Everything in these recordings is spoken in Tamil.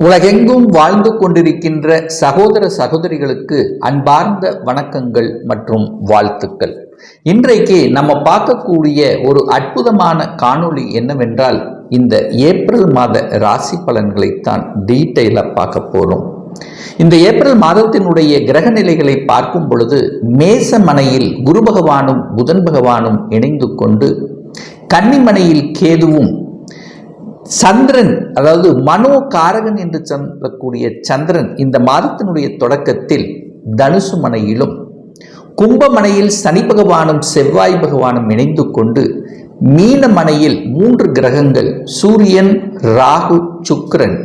உலகெங்கும் வாழ்ந்து கொண்டிருக்கின்ற சகோதர சகோதரிகளுக்கு அன்பார்ந்த வணக்கங்கள் மற்றும் வாழ்த்துக்கள். இன்றைக்கு நம்ம பார்க்கக்கூடிய ஒரு அற்புதமான காணொளி என்னவென்றால் இந்த ஏப்ரல் மாத ராசி பலன்களைத்தான் டீட்டெயிலாக பார்க்க போகிறோம் இந்த ஏப்ரல் மாதத்தினுடைய கிரக நிலைகளை பார்க்கும் பொழுது மேசமனையில் குரு பகவானும் புதன் பகவானும் இணைந்து கொண்டு கன்னிமனையில் கேதுவும் சந்திரன் அதாவது மனோ காரகன் என்று சொல்லக்கூடிய சந்திரன் இந்த மாதத்தினுடைய தொடக்கத்தில் தனுசு மனையிலும் கும்பமனையில் சனி பகவானும் செவ்வாய் பகவானும் இணைந்து கொண்டு மீன மனையில் மூன்று கிரகங்கள் சூரியன் ராகு சுக்ரன்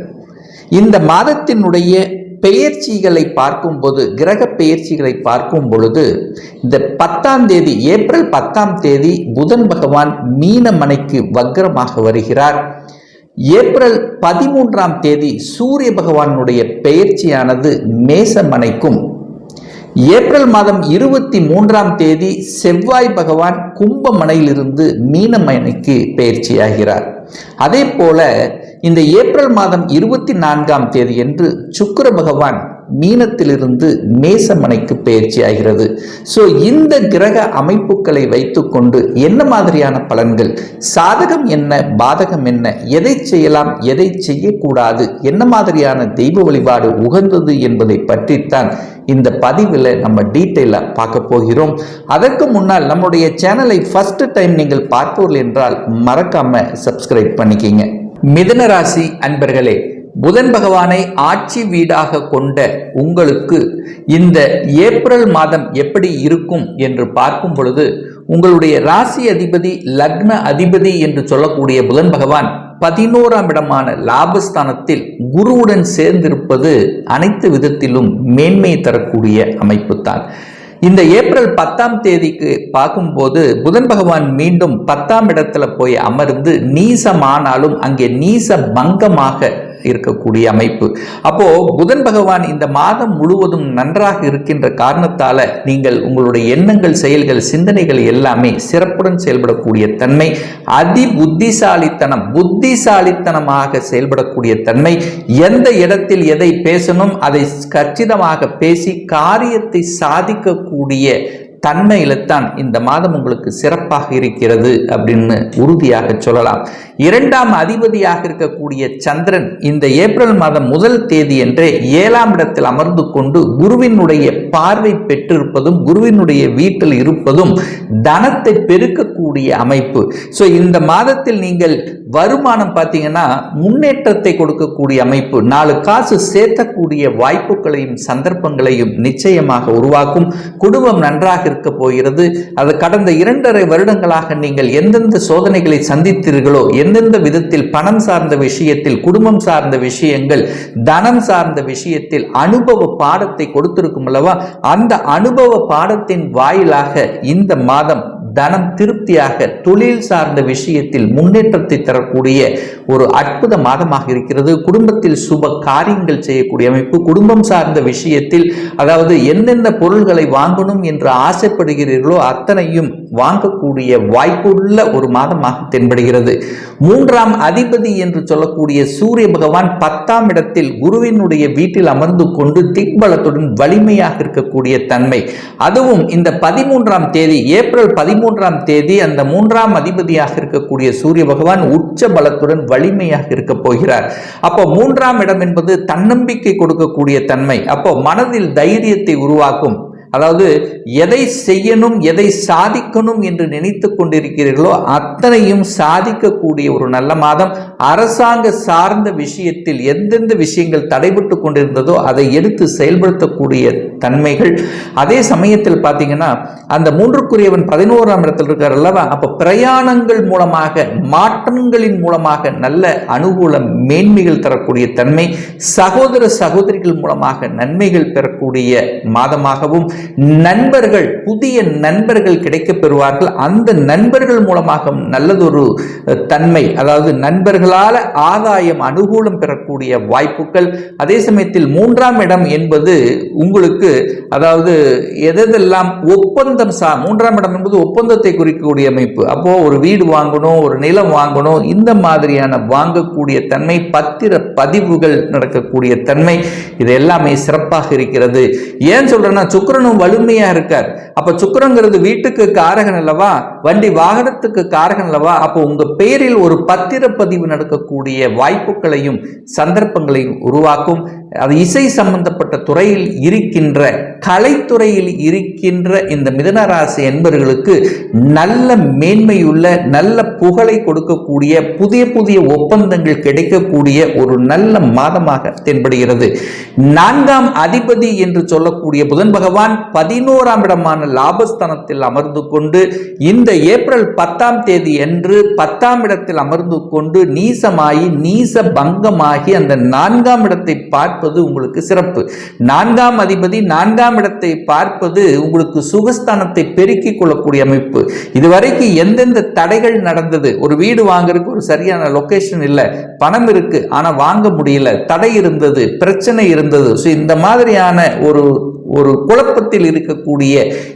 இந்த மாதத்தினுடைய பெயர்ச்சிகளை பார்க்கும்போது கிரக பெயர்ச்சிகளை பார்க்கும் பொழுது இந்த பத்தாம் தேதி ஏப்ரல் பத்தாம் தேதி புதன் பகவான் மீனமனைக்கு வக்ரமாக வருகிறார். ஏப்ரல் பதிமூன்றாம் தேதி சூரிய பகவானுடைய பெயர்ச்சியானது மேசமனைக்கும். ஏப்ரல் மாதம் இருபத்தி மூன்றாம் தேதி செவ்வாய் பகவான் கும்பமனையிலிருந்து மீனமனைக்கு பெயர்ச்சியாகிறார். அதே போல இந்த ஏப்ரல் மாதம் இருபத்தி நான்காம் தேதி என்று சுக்கிர பகவான் மீனத்திலிருந்து மேசமனைக்கு பயிற்சி ஆகிறது ஸோ இந்த கிரக அமைப்புகளை வைத்துக்கொண்டு என்ன மாதிரியான பலன்கள்? சாதகம் என்ன? பாதகம் என்ன? எதை செய்யலாம்? எதை செய்யக்கூடாது? என்ன மாதிரியான தெய்வ வழிபாடு உகந்தது என்பதை பற்றித்தான் இந்த பதிவில் நம்ம டீட்டெயிலாக பார்க்க போகிறோம். அதற்கு முன்னால் நம்முடைய சேனலை ஃபர்ஸ்ட் டைம் நீங்கள் பார்ப்பவர்கள் என்றால் மறக்காம சப்ஸ்கிரைப் பண்ணிக்கிங்க. மிதன ராசி அன்பர்களே புதன் பகவானை ஆட்சி வீடாக கொண்ட உங்களுக்கு இந்த ஏப்ரல் மாதம் எப்படி இருக்கும் என்று பார்க்கும் பொழுது உங்களுடைய ராசி அதிபதி லக்ன அதிபதி என்று சொல்லக்கூடிய புதன் பகவான் பதினோராம் இடமான லாபஸ்தானத்தில் குருவுடன் சேர்ந்திருப்பது அனைத்து விதத்திலும் மேன்மை தரக்கூடிய அமைப்பு தான் இந்த ஏப்ரல் பத்தாம் தேதிக்கு பார்க்கும்போது புதன் பகவான் மீண்டும் பத்தாம் இடத்துல போய் அமர்ந்து நீசமானாலும் அங்கே நீச பங்கமாக இருக்கக்கூடிய அமைப்பு. அப்போ புதன் பகவான் இந்த மாதம் முழுவதும் நன்றாக இருக்கின்ற காரணத்தால நீங்கள் உங்களுடைய எண்ணங்கள் செயல்கள் சிந்தனைகள் எல்லாமே சிறப்புடன் செயல்படக்கூடிய தன்மை அதி புத்திசாலித்தனம் புத்திசாலித்தனமாக செயல்படக்கூடிய தன்மை எந்த இடத்தில் எதை பேசணும் அதை கச்சிதமாக பேசி காரியத்தை சாதிக்கக்கூடிய தன்மையில்தான் இந்த மாதம் உங்களுக்கு சிறப்பாக இருக்கிறது அப்படின்னு உறுதியாக சொல்லலாம். இரண்டாம் அதிபதியாக இருக்கக்கூடிய சந்திரன் இந்த ஏப்ரல் மாதம் முதல் தேதி என்றே ஏழாம் இடத்தில் அமர்ந்து கொண்டு குருவினுடைய பார்வை பெற்றிருப்பதும் குருவினுடைய வீட்டில் இருப்பதும் தனத்தை பெருக்கக்கூடிய அமைப்பு. ஸோ இந்த மாதத்தில் நீங்கள் வருமானம் பார்த்தீங்கன்னா முன்னேற்றத்தை கொடுக்கக்கூடிய அமைப்பு. நாலு காசு சேர்த்தக்கூடிய வாய்ப்புகளையும் சந்தர்ப்பங்களையும் நிச்சயமாக உருவாக்கும். குடும்பம் நன்றாக இருக்க போகிறது. அது கடந்த இரண்டரை வருடங்களாக நீங்கள் எந்தெந்த சோதனைகளை சந்தித்தீர்களோ எந்தெந்த விதத்தில் பணம் சார்ந்த விஷயத்தில் குடும்பம் சார்ந்த விஷயங்கள் தனம் சார்ந்த விஷயத்தில் அனுபவ பாடத்தை கொடுத்திருக்கும் அல்லவா? அந்த அனுபவ பாடத்தின் வாயிலாக இந்த மாதம் தனம் திருப்தியாக தொழில் சார்ந்த விஷயத்தில் முன்னேற்றத்தை தரக்கூடிய ஒரு அற்புத மாதமாக இருக்கிறது. குடும்பத்தில் சுப காரியங்கள் செய்யக்கூடிய அமைப்பு குடும்பம் சார்ந்த விஷயத்தில் அதாவது என்னென்ன பொருள்களை வாங்கணும் என்று ஆசைப்படுகிறீர்களோ அத்தனையும் வாங்கக்கூடிய வாய்ப்புள்ள ஒரு மாதமாக தென்படுகிறது. மூன்றாம் அதிபதி என்று சொல்லக்கூடிய சூரிய பகவான் பத்தாம் இடத்தில் குருவினுடைய வீட்டில் அமர்ந்து கொண்டு திக்பலத்துடன் வலிமையாக இருக்கக்கூடிய தன்மை. அதுவும் இந்த பதிமூன்றாம் தேதி ஏப்ரல் பதிமூன்றாம் தேதி அந்த மூன்றாம் அதிபதியாக இருக்கக்கூடிய சூரிய பகவான் உச்ச பலத்துடன் வலிமையாக இருக்க போகிறார். அப்போ மூன்றாம் இடம் என்பது தன்னம்பிக்கை கொடுக்கக்கூடிய தன்மை. அப்போ மனதில் தைரியத்தை உருவாக்கும் அதாவது எதை செய்யணும் எதை சாதிக்கணும் என்று நினைத்து கொண்டிருக்கிறீர்களோ அத்தனையும் சாதிக்கக்கூடிய ஒரு நல்ல மாதம். அரசாங்க சார்ந்த விஷயத்தில் எந்தெந்த விஷயங்கள் தடைபட்டு கொண்டிருந்ததோ அதை எடுத்து செயல்படுத்தக்கூடிய தன்மைகள். அதே சமயத்தில் பார்த்தீங்கன்னா அந்த மூன்றுக்குரியவன் பதினோராம் இடத்தில் இருக்கார் அல்லவா? அப்போ பிரயாணங்கள் மூலமாக மாற்றங்களின் மூலமாக நல்ல அனுகூல மேன்மைகள் தரக்கூடிய தன்மை சகோதர சகோதரிகள் மூலமாக நன்மைகள் பெறக்கூடிய மாதமாகவும் நண்பர்கள் புதிய நண்பர்கள் கிடைக்கப் பெறுவார்கள். அந்த நண்பர்கள் மூலமாக நல்லதொரு தன்மை அதாவது நண்பர்களால் ஆதாயம் அனுகூலம் பெறக்கூடிய வாய்ப்புகள். அதே சமயத்தில் மூன்றாம் இடம் என்பது உங்களுக்கு அதாவது எதெல்லாம் ஒப்பந்தம் சா மூன்றாம் இடம் என்பது ஒப்பந்தத்தை குறிக்கக்கூடிய அமைப்பு. அப்போ ஒரு வீடு வாங்கணும் ஒரு நிலம் வாங்கணும் இந்த மாதிரியான வாங்கக்கூடிய தன்மை பத்திர பதிவுகள் நடக்கக்கூடிய தன்மை இது எல்லாமே சிறப்பாக இருக்கிறது. ஏன் சொல்றேன்னா சுக்கரனும் வலிமையா இருக்கார். அப்ப சுக்கிரங்கிறது வீட்டுக்கு காரகன் அல்லவா? வண்டி வாகனத்துக்கு காரகன் அல்லவா? அப்போ உங்க பேரில் ஒரு பத்திரப்பதிவு நடக்கக்கூடிய வாய்ப்புகளையும் சந்தர்ப்பங்களையும் உருவாக்கும். அது இசை சம்பந்தப்பட்ட துறையில் இருக்கின்ற கலைத்துறையில் இருக்கின்ற இந்த மிதனராசி என்பர்களுக்கு என்பவர்களுக்கு நல்ல மேன்மையுள்ள நல்ல புகழை கொடுக்கக்கூடிய புதிய புதிய ஒப்பந்தங்கள் கிடைக்கக்கூடிய ஒரு நல்ல மாதமாக தென்படுகிறது. நான்காம் அதிபதி என்று சொல்லக்கூடிய புதன் பகவான் பதினோராம் இடமான லாபஸ்தானத்தில் அமர்ந்து கொண்டு இந்த ஏப்ரல் பத்தாம் தேதி அன்று பத்தாம் இடத்தில் அமர்ந்து கொண்டு நீசமாகி நீச பங்கமாகி அந்த நான்காம் இடத்தை பார்த்து பார்ப்பது உங்களுக்கு சிறப்பு. நான்காம் அதிபதி நான்காம் இடத்தை பார்ப்பது உங்களுக்கு சுகஸ்தானத்தை பெருக்கிக் கொள்ளக்கூடிய அமைப்பு. இதுவரைக்கும் எந்தெந்த தடைகள் நடந்தது? ஒரு வீடு வாங்குறதுக்கு ஒரு சரியான லொகேஷன் இல்லை. பணம் இருக்கு ஆனா வாங்க முடியல. தடை இருந்தது பிரச்சனை இருந்தது. ஸோ இந்த மாதிரியான ஒரு ஒரு குழப்பத்தில் இருக்கக்கூடிய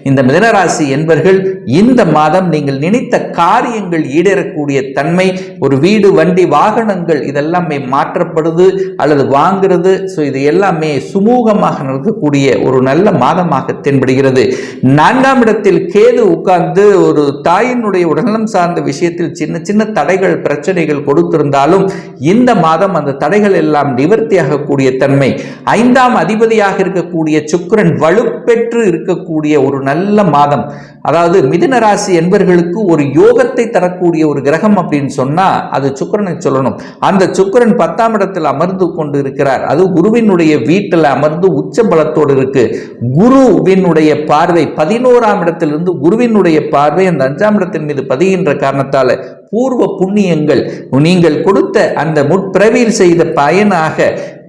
இந்த மிதனராசி என்பர்கள் இந்த மாதம் நீங்கள் நினைத்த காரியங்கள் ஈடேறக்கூடிய தன்மை ஒரு வீடு வண்டி வாகனங்கள் இதெல்லாமே மாற்றப்படுது அல்லது வாங்குறது. ஸோ இது எல்லாமே சுமூகமாக நடக்கக்கூடிய ஒரு நல்ல மாதமாக தென்படுகிறது. நான்காம் இடத்தில் கேது உட்கார்ந்து ஒரு தாயினுடைய உடல்நலம் சார்ந்த விஷயத்தில் சின்ன சின்ன தடைகள் பிரச்சனைகள் கொடுத்திருந்தாலும் இந்த மாதம் அந்த தடைகள் எல்லாம் நிவர்த்தியாகக்கூடிய தன்மை. ஐந்தாம் அதிபதியாக இருக்கக்கூடிய சுக்கிரன் வலுப்பெற்று இருக்கக்கூடிய ஒரு நல்ல மாதம். அதாவது மிதுன ராசி என்பர்களுக்கு ஒரு யோகத்தை தரக்கூடிய ஒரு கிரகம் அப்படின்னு சொன்னா அது சுக்கிரனை சொல்லணும். அந்த சுக்கிரன் பத்தாம் இடத்தில் அமர்ந்து கொண்டு இருக்கிறார் அது குருவினுடைய வீட்டில் அமர்ந்து உச்ச பலத்தோடு இருக்கு. குருவினுடைய பார்வை பதினோராம் இடத்திலிருந்து குருவினுடைய பார்வை அந்த அஞ்சாம் இடத்தின் மீது பதிகின்ற காரணத்தால பூர்வ புண்ணியங்கள். நீங்கள் கொடுத்த அந்த முற்பிறவியில் செய்த பயனாக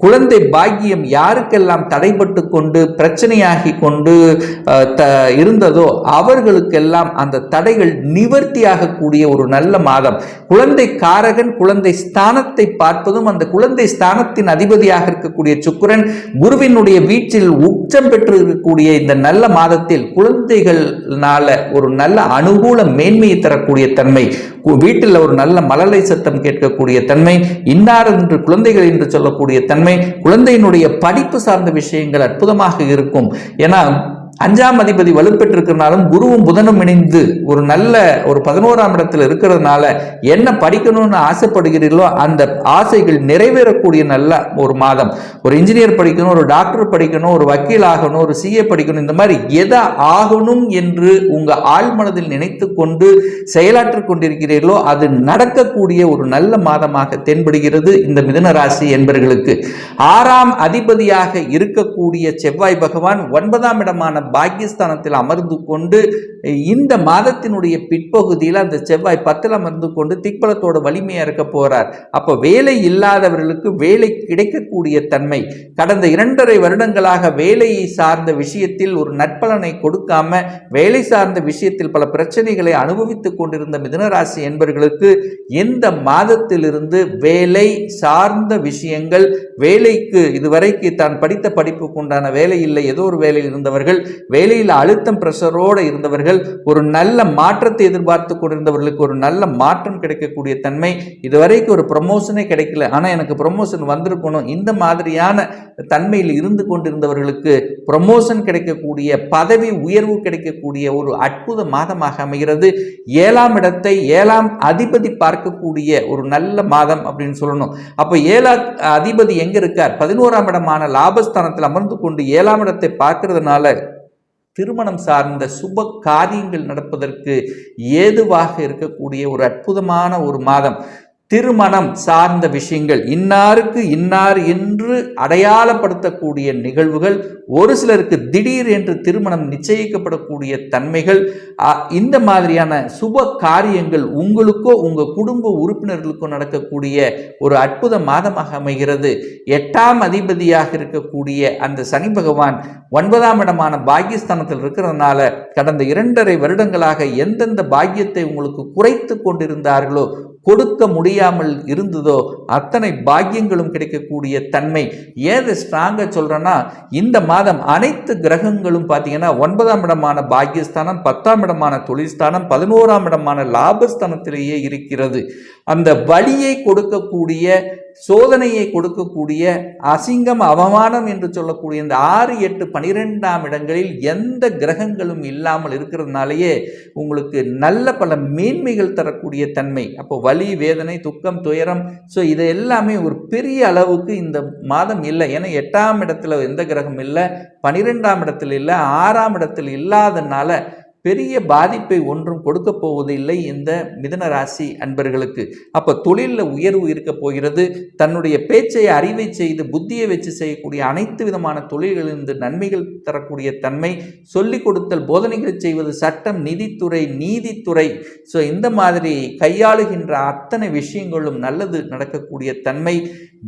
குழந்தை பாக்கியம் யாருக்கெல்லாம் தடைபட்டு கொண்டு பிரச்சனையாகி கொண்டு த இருந்ததோ அவர்களுக்கெல்லாம் அந்த தடைகள் நிவர்த்தியாகக்கூடிய ஒரு நல்ல மாதம். குழந்தை காரகன் குழந்தை ஸ்தானத்தை பார்ப்பதும் அந்த குழந்தை ஸ்தானத்தின் அதிபதியாக இருக்கக்கூடிய சுக்கிரன் குருவினுடைய வீட்டில் உச்சம் பெற்று இருக்கக்கூடிய இந்த நல்ல மாதத்தில் குழந்தைகள்னால ஒரு நல்ல அனுகூல மேன்மையை தரக்கூடிய தன்மை வீட்டில் ஒரு நல்ல மழலை சத்தம் கேட்கக்கூடிய தன்மை இன்னார் என்று குழந்தைகள் என்று சொல்லக்கூடிய தன்மை குழந்தையினுடைய படிப்பு சார்ந்த விஷயங்கள் அற்புதமாக இருக்கும். ஏன்னா அஞ்சாம் அதிபதி வலுப்பெற்றிருக்கிறனாலும் குருவும் புதனும் இணைந்து ஒரு நல்ல ஒரு பதினோராம் இடத்துல இருக்கிறதுனால என்ன படிக்கணும்னு ஆசைப்படுகிறீர்களோ அந்த ஆசைகள் நிறைவேறக்கூடிய நல்ல ஒரு மாதம். ஒரு இன்ஜினியர் படிக்கணும் ஒரு டாக்டர் படிக்கணும் ஒரு வக்கீல் ஆகணும் ஒரு சிஏ படிக்கணும் இந்த மாதிரி எதை ஆகணும் என்று உங்கள் ஆழ்மனதில் நினைத்து கொண்டு செயலாற்றிக் கொண்டிருக்கிறீர்களோ அது நடக்கக்கூடிய ஒரு நல்ல மாதமாக தென்படுகிறது இந்த மிதன ராசி என்பர்களுக்கு. ஆறாம் அதிபதியாக இருக்கக்கூடிய செவ்வாய் பகவான் ஒன்பதாம் இடமான பாக்கியஸ்தானத்தில் அமர்ந்து கொண்டு இந்த மாதத்தினுடைய பிற்பகுதியில் அந்த செவ்வாய் பத்தில் அமர்ந்து கொண்டு திக்பலத்தோட வலிமையாக இருக்க போகிறார் அப்போ வேலை இல்லாதவர்களுக்கு வேலை கிடைக்கக்கூடிய தன்மை. கடந்த இரண்டரை வருடங்களாக வேலையை சார்ந்த விஷயத்தில் ஒரு நற்பலனை கொடுக்காம வேலை சார்ந்த விஷயத்தில் பல பிரச்சனைகளை அனுபவித்துக் கொண்டிருந்த மிதனராசி என்பவர்களுக்கு எந்த மாதத்திலிருந்து வேலை சார்ந்த விஷயங்கள் வேலைக்கு இதுவரைக்கு தான் படித்த படிப்புக்கு உண்டான வேலை இல்லை. ஏதோ ஒரு வேலையில் இருந்தவர்கள் வேலையில் அழுத்தம் ப்ரெஷரோடு இருந்தவர்கள் ஒரு நல்ல மாற்றத்தை எதிர்பார்த்து கொண்டிருந்தவர்களுக்கு ஒரு நல்ல மாற்றம் கிடைக்கக்கூடிய தன்மை இதுவரைக்கும் ஒரு ப்ரமோஷனே கிடைக்கல. ஆனால் எனக்கு ப்ரமோஷன் வந்திருக்கணும். இந்த மாதிரியான தன்மையில் இருந்து கொண்டிருந்தவர்களுக்கு ப்ரமோஷன் கிடைக்கக்கூடிய பதவி உயர்வு கிடைக்கக்கூடிய ஒரு அற்புத மாதமாக அமைகிறது. ஏழாம் இடத்தை ஏழாம் அதிபதி பார்க்கக்கூடிய ஒரு நல்ல மாதம் அப்படின்னு சொல்லணும். அப்போ ஏழா அதிபதி எங்கே இருக்கார்? பதினோராம் இடமான லாபஸ்தானத்தில் அமர்ந்து கொண்டு ஏழாம் இடத்தை பார்க்கறதுனால திருமணம் சார்ந்த சுப காரியங்கள் நடப்பதற்கு ஏதுவாக இருக்கக்கூடிய ஒரு அற்புதமான ஒரு மாதம். திருமணம் சார்ந்த விஷயங்கள் இன்னாருக்கு இன்னார் என்று அடையாளப்படுத்தக்கூடிய நிகழ்வுகள் ஒரு சிலருக்கு திடீர் என்று திருமணம் நிச்சயிக்கப்படக்கூடிய தன்மைகள் இந்த மாதிரியான சுப காரியங்கள் உங்களுக்கோ உங்கள் குடும்ப உறுப்பினர்களுக்கோ நடக்கக்கூடிய ஒரு அற்புத மாதமாக அமைகிறது. எட்டாம் அதிபதியாக இருக்கக்கூடிய அந்த சனி பகவான் ஒன்பதாம் இடமான பாக்கியஸ்தானத்தில் இருக்கிறதுனால கடந்த இரண்டரை வருடங்களாக எந்தெந்த பாக்கியத்தை உங்களுக்கு குறைத்து கொண்டிருந்தார்களோ கொடுக்க முடியாமல் இருந்ததோ அத்தனை பாக்கியங்களும் கிடைக்கக்கூடிய தன்மை. ஏது ஸ்ட்ராங்காக சொல்கிறேன்னா இந்த மாதம் அனைத்து கிரகங்களும் பார்த்தீங்கன்னா ஒன்பதாம் இடமான பாக்கியஸ்தானம் பத்தாம் இடமான தொழில்ஸ்தானம் பதினோராம் இடமான லாபஸ்தானத்திலேயே இருக்கிறது. அந்த வழியை கொடுக்கக்கூடிய சோதனையை கொடுக்கக்கூடிய அசிங்கம் அவமானம் என்று சொல்லக்கூடிய இந்த ஆறு எட்டு பனிரெண்டாம் இடங்களில் எந்த கிரகங்களும் இல்லாமல் இருக்கிறதுனாலேயே உங்களுக்கு நல்ல பல மேன்மைகள் தரக்கூடிய தன்மை. அப்போ வலி வேதனை துக்கம் துயரம் ஸோ இது எல்லாமே ஒரு பெரிய அளவுக்கு இந்த மாதம் இல்லை. ஏன்னா எட்டாம் இடத்துல எந்த கிரகம் இல்லை பனிரெண்டாம் இடத்துல இல்லை ஆறாம் இடத்தில் இல்லாதனால பெரிய பாதிப்பை ஒன்றும் கொடுக்க போவதில்லை இந்த மிதன ராசி அன்பர்களுக்கு. அப்போ தொழிலில் உயர்வு இருக்க போகிறது. தன்னுடைய பேச்சை அறிவை செய்து புத்தியை வச்சு செய்யக்கூடிய அனைத்து விதமான தொழில்களிலிருந்து நன்மைகள் தரக்கூடிய தன்மை சொல்லிக் கொடுத்தல் போதனைகள் செய்வது சட்டம் நிதித்துறை நீதித்துறை. ஸோ இந்த மாதிரி கையாளுகின்ற அத்தனை விஷயங்களும் நல்லது நடக்கக்கூடிய தன்மை.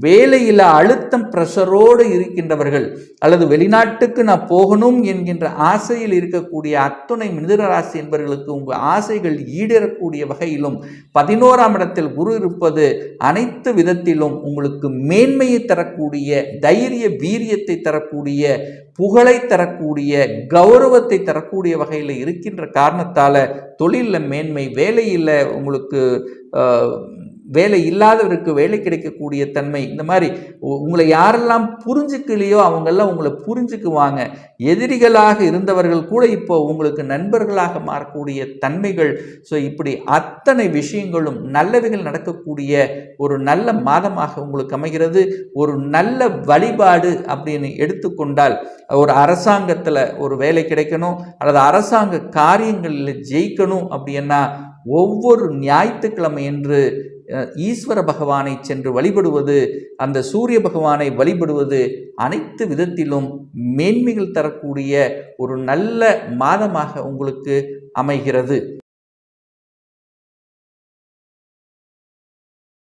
வேலையில் அழுத்தம் ப்ரெஷரோடு இருக்கின்றவர்கள் அல்லது வெளிநாட்டுக்கு நான் போகணும் என்கின்ற ஆசையில் இருக்கக்கூடிய அத்துணை மிதுனராசி என்பவர்களுக்கு உங்கள் ஆசைகள் ஈடேறக்கூடிய வகையிலும் பதினோராம் இடத்தில் குரு இருப்பது அனைத்து விதத்திலும் உங்களுக்கு மேன்மையை தரக்கூடிய தைரிய வீரியத்தை தரக்கூடிய புகழை தரக்கூடிய கௌரவத்தை தரக்கூடிய வகையில் இருக்கின்ற காரணத்தால் தொழிலில் மேன்மை வேலையில் உங்களுக்கு வேலை இல்லாதவருக்கு வேலை கிடைக்கக்கூடிய தன்மை இந்த மாதிரி உ- உங்களை யாரெல்லாம் புரிஞ்சுக்கலையோ அவங்கெல்லாம் உங்களை புரிஞ்சுக்குவாங்க. எதிரிகளாக இருந்தவர்கள் கூட இப்போ உங்களுக்கு நண்பர்களாக மாறக்கூடிய தன்மைகள். ஸோ இப்படி அத்தனை விஷயங்களும் நல்லவைகள் நடக்கக்கூடிய ஒரு நல்ல மாதமாக உங்களுக்கு அமைகிறது. ஒரு நல்ல வழிபாடு அப்படின்னு எடுத்துக்கொண்டால் ஒரு அரசாங்கத்தில் ஒரு வேலை கிடைக்கணும் அல்லது அரசாங்க காரியங்களில் ஜெயிக்கணும் அப்படின்னா ஒவ்வொரு ஞாயிற்றுக்கிழமை என்று ஈஸ்வர பகவானை சென்று வழிபடுவது அந்த சூரிய பகவானை வழிபடுவது அனைத்து விதத்திலும் மேன்மைகள் தரக்கூடிய ஒரு நல்ல மாதமாக உங்களுக்கு அமைகிறது.